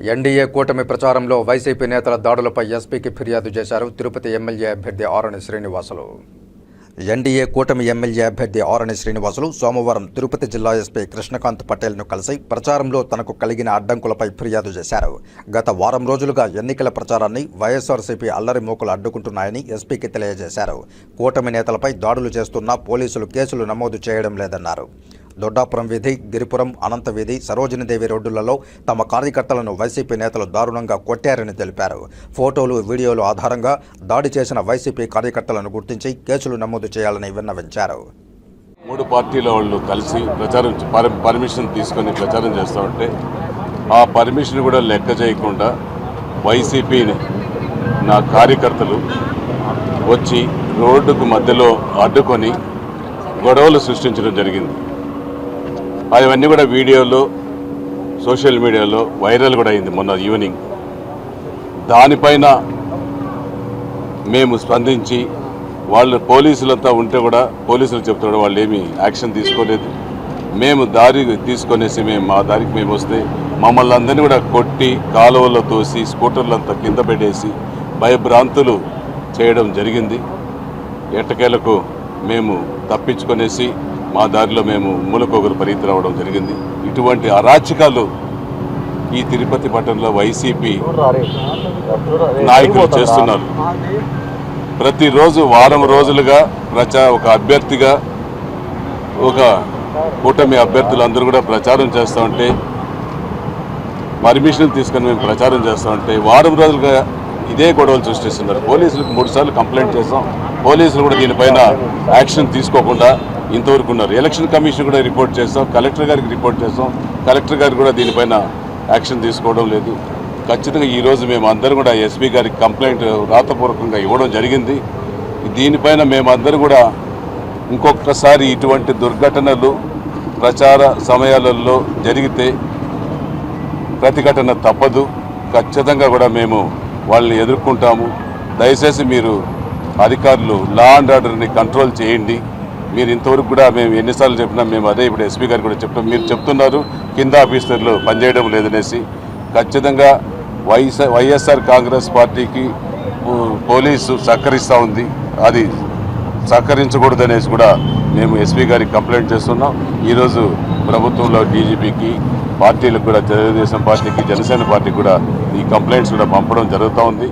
NDA కూటమి ప్రచారంలో YCP నేతల దాడులపై ఎస్పీకి ఫిర్యాదు చేశారు తిరుపతి ఎమ్మెల్యే అభ్యర్థి ఆరణి శ్రీనివాసులు. ఎన్డీఏ కూటమి ఎమ్మెల్యే అభ్యర్థి ఆరణి శ్రీనివాసులు సోమవారం తిరుపతి జిల్లా ఎస్పీ కృష్ణకాంత్ పటేల్ను కలిసి ప్రచారంలో తనకు కలిగిన అడ్డంకులపై ఫిర్యాదు చేశారు. గత వారం రోజులుగా ఎన్నికల ప్రచారాన్ని వైఎస్ఆర్సీపీ అల్లరి మూకలు అడ్డుకుంటున్నాయని ఎస్పీకి తెలియజేశారు. కూటమి నేతలపై దాడులు చేస్తున్నా పోలీసులు కేసులు నమోదు చేయడం లేదన్నారు. దొడ్డాపురం వీధి గిరిపురం అనంత వీధి సరోజినీదేవి రోడ్డులలో తమ కార్యకర్తలను వైసీపీ నేతలు దారుణంగా కొట్టారని తెలిపారు. ఫోటోలు వీడియోలు ఆధారంగా దాడి చేసిన వైసీపీ కార్యకర్తలను గుర్తించి కేసులు నమోదు చేయాలని విన్నవించారు. మూడు పార్టీల వాళ్ళు కలిసి ప్రచారం పర్మిషన్ తీసుకొని ప్రచారం చేస్తూ ఉంటే ఆ పర్మిషన్ కూడా లెక్క చేయకుండా వైసీపీని నా కార్యకర్తలు వచ్చి రోడ్డుకు మధ్యలో అడ్డుకొని గొడవలు సృష్టించడం జరిగింది. అవన్నీ కూడా వీడియోలో సోషల్ మీడియాలో వైరల్ కూడా అయింది మొన్న ఈవినింగ్. దానిపైన మేము స్పందించి వాళ్ళు పోలీసులంతా ఉంటే కూడా పోలీసులు చెప్తున్నాడు వాళ్ళు ఏమీ యాక్షన్ తీసుకోలేదు. మేము దారి తీసుకొనేసి మేము మా దారికి మేము వస్తే మమ్మల్ని అందరినీ కూడా కొట్టి కాలువల్లో తోసి స్కూటర్లంతా కింద పెట్టేసి భయభ్రాంతులు చేయడం జరిగింది. ఎట్టకేలకు మేము తప్పించుకొనేసి మా దారిలో మేము మూలకొకరు పరిగెత్తి రావడం జరిగింది. ఇటువంటి అరాచకాలు ఈ తిరుపతి పట్టణంలో వైసీపీ నాయకులు చేస్తున్నారు. ప్రతిరోజు వారం రోజులుగా ప్రచా ఒక అభ్యర్థిగా ఒక కూటమి అభ్యర్థులందరూ కూడా ప్రచారం చేస్తూ ఉంటే పర్మిషన్ తీసుకొని మేము ప్రచారం చేస్తూ ఉంటే వారం రోజులుగా ఇదే గొడవలు సృష్టిస్తున్నారు. పోలీసులకు మూడు సార్లు కంప్లైంట్ చేస్తాం పోలీసులు కూడా దీనిపైన యాక్షన్ తీసుకోకుండా ఇంతవరకు ఉన్నారు. ఎలక్షన్ కమిషన్ కూడా రిపోర్ట్ చేస్తాం కలెక్టర్ గారికి రిపోర్ట్ చేస్తాం. కలెక్టర్ గారు కూడా దీనిపైన యాక్షన్ తీసుకోవడం లేదు. ఖచ్చితంగా ఈరోజు మేము అందరం కూడా ఎస్పీ గారికి కంప్లైంట్ రాతపూర్వకంగా ఇవ్వడం జరిగింది. దీనిపైన మేమందరం కూడా ఇంకొకసారి ఇటువంటి దుర్ఘటనలు ప్రచార సమయాలలో జరిగితే ప్రతిఘటన తప్పదు. ఖచ్చితంగా కూడా మేము వాళ్ళని ఎదుర్కొంటాము. దయచేసి మీరు అధికారులు లా అండ్ ఆర్డర్ని కంట్రోల్ చేయండి. మీరు ఇంతవరకు కూడా మేము ఎన్నిసార్లు చెప్పినా మేము అదే ఇప్పుడు ఎస్పీ గారు కూడా చెప్తాం మీరు చెప్తున్నారు కింద ఆఫీసర్లు పనిచేయడం లేదనేసి. ఖచ్చితంగా వైఎస్ఆర్ వైఎస్ఆర్ కాంగ్రెస్ పార్టీకి పోలీసు సహకరిస్తూ ఉంది. అది సహకరించకూడదనేసి కూడా మేము ఎస్పీ గారికి కంప్లైంట్ చేస్తున్నాం. ఈరోజు ప్రభుత్వంలో డీజీపీకి పార్టీలకు కూడా తెలుగుదేశం పార్టీకి జనసేన పార్టీకి కూడా ఈ కంప్లైంట్స్ కూడా పంపడం జరుగుతూ ఉంది.